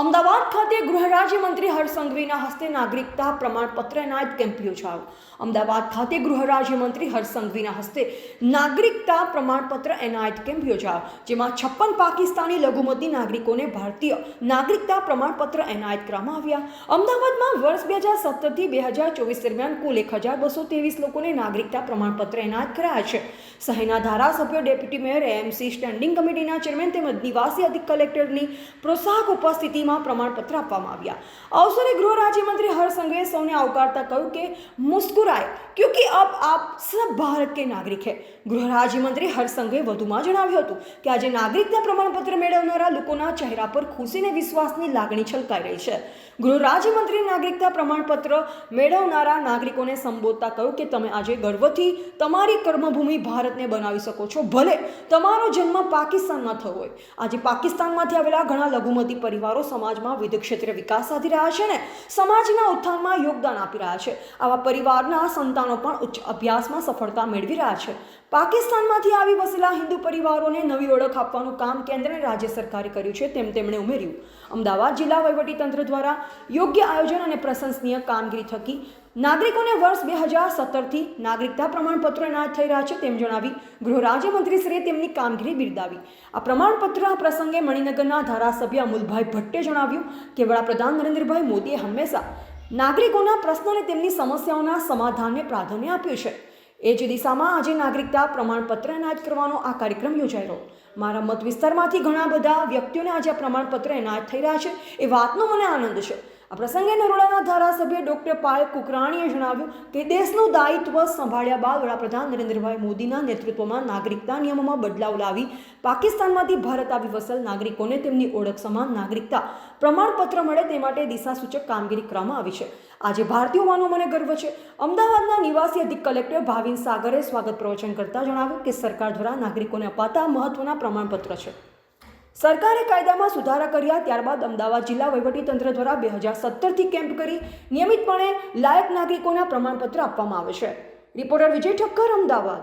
અમદાવાદ ખાતે ગૃહ રાજ્યમંત્રી હર્ષ હસ્તે નાગરિકતા પ્રમાણપત્ર એનાયત કેમ્પ યોજાયો અમદાવાદ ખાતે ગૃહ રાજ્યમંત્રી હર્ષ હસ્તે નાગરિકતા પ્રમાણપત્ર એનાયત કેમ્પ યોજાયો જેમાં છપ્પન પાકિસ્તાની લઘુમતી નાગરિકોને ભારતીય નાગરિકતા પ્રમાણપત્ર એનાયત કરવામાં આવ્યા. અમદાવાદમાં વર્ષ બે હજાર સત્તરથી બે હજાર ચોવીસ દરમિયાન કુલ એક હજાર બસો ત્રેવીસ લોકોને નાગરિકતા પ્રમાણપત્ર એનાયત કરાયા છે. શહેરના ધારાસભ્યો ડેપ્યુટી મેયર એએમસી સ્ટેન્ડિંગ કમિટીના ચેરમેન તેમજ નિવાસી અધિક કલેક્ટરની પ્રોત્સાહક પ્રમાણપત્ર આપવામાં આવ્યા. અવસરે ગૃહ રાજ્યમંત્રી હર્ષ સંઘવીએ સૌને આવકારતા કહ્યું કે, મુસ્કુરાય, ક્યુંકિ અબ આપ સબ ભારત કે નાગરિક હે. ગૃહ રાજ્યમંત્રી હરસંઘે વધુમાં જણાવ્યું હતું કે, આજે નાગરિકતા પ્રમાણપત્ર મેળવનારા લોકોના ચહેરા પર ખુશીને વિશ્વાસની લાગણી છલકાઈ રહી છે. ગૃહ રાજ્યમંત્રી નાગરિકતા પ્રમાણપત્ર મેળવનારા નાગરિકોને સંબોધતા કહ્યું કે, તમે આજે ગર્વથી તમારી કર્મભૂમિ ભારતને બનાવી શકો છો, ભલે તમારો જન્મ પાકિસ્તાનમાં થયો હોય. આજે પાકિસ્તાનમાંથી આવેલા ઘણા લઘુમતી પરિવારો સમાજમાં વિવિધ ક્ષેત્રે વિકાસ સાધી રહ્યા છે ને. સમાજના ઉત્થાનમાં યોગદાન આપી રહ્યા છે. આવા પરિવારના સંતાનો પણ ઉચ્ચ અભ્યાસમાં સફળતા મેળવી રહ્યા છે. પાકિસ્તાનમાંથી આવી વસેલા હિન્દુ પરિવારોને નવી ઓળખ આપવાનું કામ કેન્દ્ર અને રાજ્ય સરકારે કર્યું છે તેમ તેમણે ઉમેર્યું. અમદાવાદ જિલ્લા વહીવટીતંત્ર દ્વારા યોગ્ય આયોજન અને પ્રશંસનીય કામગીરી થકી નાગરિકોને વર્ષ બે હજાર સત્તરથી નાગરિકતા પ્રમાણપત્ર એનાયત થઈ રહ્યા છે તેમ જણાવી ગૃહ રાજ્યમંત્રીશ્રીએ તેમની કામગીરી બિરદાવી. આ પ્રમાણપત્ર પ્રસંગે મણિનગરના ધારાસભ્ય અમુલભાઈ ભટ્ટે જણાવ્યું કે વડાપ્રધાન નરેન્દ્રભાઈ મોદીએ હંમેશા નાગરિકોના પ્રશ્નો અને તેમની સમસ્યાઓના સમાધાનને પ્રાધાન્ય આપ્યું છે. એ જ દિશામાં આજે નાગરિકતા પ્રમાણપત્ર એનાયત કરવાનો આ કાર્યક્રમ યોજાઈ રહ્યો મારા મત વિસ્તારમાંથી ઘણા બધા વ્યક્તિઓને આજે આ પ્રમાણપત્ર એનાયત થઈ રહ્યા છે એ વાતનો મને આનંદ છે. આ પ્રસંગે નરોડાના ધારાસભ્ય ડોક્ટર પાયલ કુકરાણીએ જણાવ્યું કે દેશનું દાયિત્વ સંભાળ્યા બાદ વડાપ્રધાન નરેન્દ્રભાઈ મોદીના નેતૃત્વમાં નાગરિકતા નિયમોમાં બદલાવ લાવી પાકિસ્તાનમાંથી ભારત આવી વસેલ નાગરિકોને તેમની ઓળખ સમાન નાગરિકતા પ્રમાણપત્ર મળે તે માટે દિશાસૂચક કામગીરી કરવામાં આવી છે. આજે ભારતીય હોવાનો મને ગર્વ છે. અમદાવાદના નિવાસી અધિક કલેક્ટર ભાવિન સાગરે સ્વાગત પ્રવચન કરતા જણાવ્યું કે સરકાર દ્વારા નાગરિકોને અપાતા મહત્વના પ્રમાણપત્ર છે. સરકારે કાયદામાં સુધારા કર્યા ત્યારબાદ અમદાવાદ જિલ્લા વહીવટીતંત્ર દ્વારા બે હજાર સત્તરથી કેમ્પ કરી નિયમિતપણે લાયક નાગરિકોના પ્રમાણપત્ર આપવામાં આવે છે. રિપોર્ટર વિજય ઠક્કર, અમદાવાદ.